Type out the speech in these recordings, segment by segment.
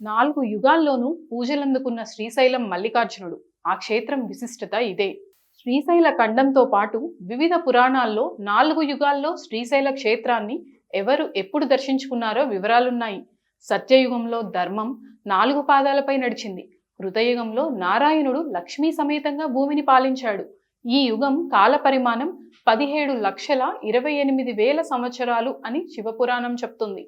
నాలుగు యుగాల్లోనూ పూజలందుకున్న శ్రీశైలం మల్లికార్జునుడు. ఆ క్షేత్రం విశిష్టత ఇదే. శ్రీశైల ఖండంతో పాటు వివిధ పురాణాల్లో నాలుగు యుగాల్లో శ్రీశైల క్షేత్రాన్ని ఎవరు ఎప్పుడు దర్శించుకున్నారో వివరాలున్నాయి. సత్యయుగంలో ధర్మం నాలుగు పాదాలపై నడిచింది. హృదయుగంలో నారాయణుడు లక్ష్మీ సమేతంగా భూమిని పాలించాడు. ఈ యుగం కాల పరిమాణం పదిహేడు లక్షల ఇరవై ఎనిమిది వేల సంవత్సరాలు అని శివపురాణం చెప్తుంది.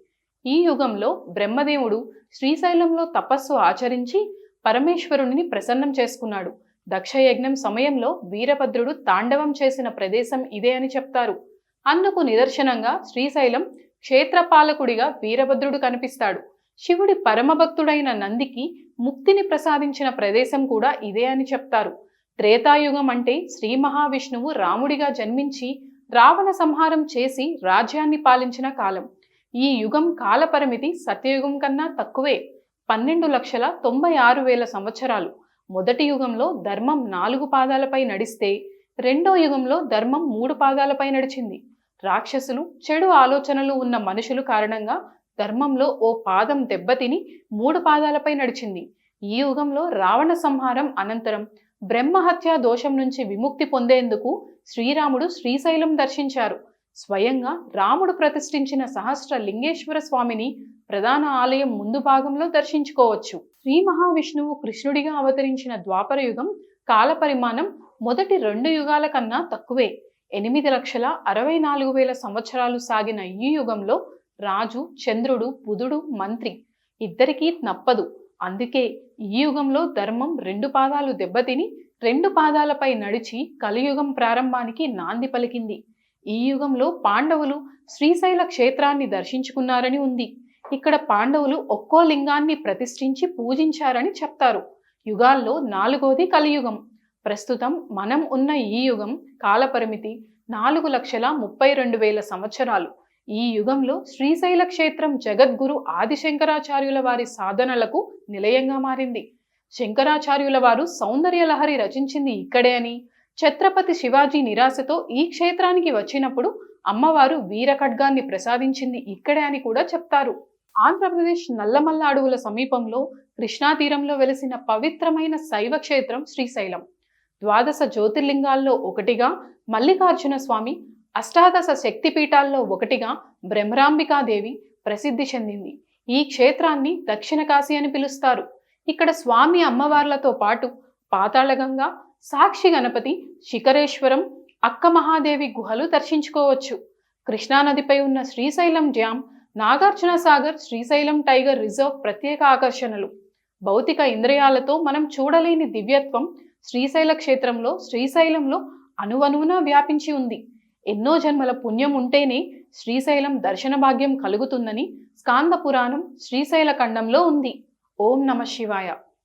ఈ యుగంలో బ్రహ్మదేవుడు శ్రీశైలంలో తపస్సు ఆచరించి పరమేశ్వరుని ప్రసన్నం చేసుకున్నాడు. దక్షయజ్ఞం సమయంలో వీరభద్రుడు తాండవం చేసిన ప్రదేశం ఇదే అని చెప్తారు. అందుకు నిదర్శనంగా శ్రీశైలం క్షేత్రపాలకుడిగా వీరభద్రుడు కనిపిస్తాడు. శివుడి పరమభక్తుడైన నందికి ముక్తిని ప్రసాదించిన ప్రదేశం కూడా ఇదే అని చెప్తారు. త్రేతాయుగం అంటే శ్రీ మహావిష్ణువు రాముడిగా జన్మించి రావణ సంహారం చేసి రాజ్యాన్ని పాలించిన కాలం. ఈ యుగం కాలపరిమితి సత్యయుగం కన్నా తక్కువే. పన్నెండు లక్షల తొంభై ఆరు వేల సంవత్సరాలు. మొదటి యుగంలో ధర్మం నాలుగు పాదాలపై నడిస్తే రెండో యుగంలో ధర్మం మూడు పాదాలపై నడిచింది. రాక్షసులు చెడు ఆలోచనలు ఉన్న మనుషులు కారణంగా ధర్మంలో ఓ పాదం దెబ్బతిని మూడు పాదాలపై నడిచింది. ఈ యుగంలో రావణ సంహారం అనంతరం బ్రహ్మహత్యా దోషం నుంచి విముక్తి పొందేందుకు శ్రీరాముడు శ్రీశైలం దర్శించారు. స్వయంగా రాముడు ప్రతిష్ఠించిన సహస్ర లింగేశ్వర స్వామిని ప్రధాన ఆలయం ముందు భాగంలో దర్శించుకోవచ్చు. శ్రీ మహావిష్ణువు కృష్ణుడిగా అవతరించిన ద్వాపర యుగం కాల పరిమాణం మొదటి రెండు యుగాల కన్నా తక్కువే. ఎనిమిది లక్షల అరవై నాలుగు వేల సంవత్సరాలు సాగిన ఈ యుగంలో రాజు చంద్రుడు బుధుడు మంత్రి ఇద్దరికీ నప్పదు. అందుకే ఈ యుగంలో ధర్మం రెండు పాదాలు దెబ్బతిని రెండు పాదాలపై నడిచి కలియుగం ప్రారంభానికి నాంది పలికింది. ఈ యుగంలో పాండవులు శ్రీశైల క్షేత్రాన్ని దర్శించుకున్నారని ఉంది. ఇక్కడ పాండవులు ఒక్కో లింగాన్ని ప్రతిష్ఠించి పూజించారని చెప్తారు. యుగాల్లో నాలుగోది కలియుగం. ప్రస్తుతం మనం ఉన్న ఈ యుగం కాలపరిమితి నాలుగు లక్షల ముప్పై రెండు వేల సంవత్సరాలు. ఈ యుగంలో శ్రీశైల క్షేత్రం జగద్గురు ఆదిశంకరాచార్యుల వారి సాధనలకు నిలయంగా మారింది. శంకరాచార్యుల వారు సౌందర్య లహరి రచించింది ఇక్కడే అని ఛత్రపతి శివాజీ నిరాశతో ఈ క్షేత్రానికి వచ్చినప్పుడు అమ్మవారు వీరఖడ్గాన్ని ప్రసాదించింది ఇక్కడే అని కూడా చెప్తారు. ఆంధ్రప్రదేశ్ నల్లమల్ల అడవుల సమీపంలో కృష్ణా తీరంలో వెలిసిన పవిత్రమైన శైవ క్షేత్రం శ్రీశైలం. ద్వాదశ జ్యోతిర్లింగాల్లో ఒకటిగా మల్లికార్జున స్వామి అష్టాదశ శక్తిపీఠాల్లో ఒకటిగా బ్రహ్మరాంబికాదేవి ప్రసిద్ధి చెందింది. ఈ క్షేత్రాన్ని దక్షిణ కాశీ అని పిలుస్తారు. ఇక్కడ స్వామి అమ్మవార్లతో పాటు పాతాళగంగా సాక్షి గణపతి శిఖరేశ్వరం అక్క మహాదేవి గుహలు దర్శించుకోవచ్చు. కృష్ణానదిపై ఉన్న Srisailam dam Nagarjuna Sagar Srisailam tiger reserve ప్రత్యేక ఆకర్షణలు. భౌతిక ఇంద్రియాలతో మనం చూడలేని దివ్యత్వం శ్రీశైల క్షేత్రంలో శ్రీశైలంలో అణువణువున వ్యాపించి ఉంది. ఎన్నో జన్మల పుణ్యం ఉంటేనే శ్రీశైలం దర్శన భాగ్యం కలుగుతుందని స్కాంద పురాణం శ్రీశైల ఖండంలో ఉంది. ఓం నమ శివాయ.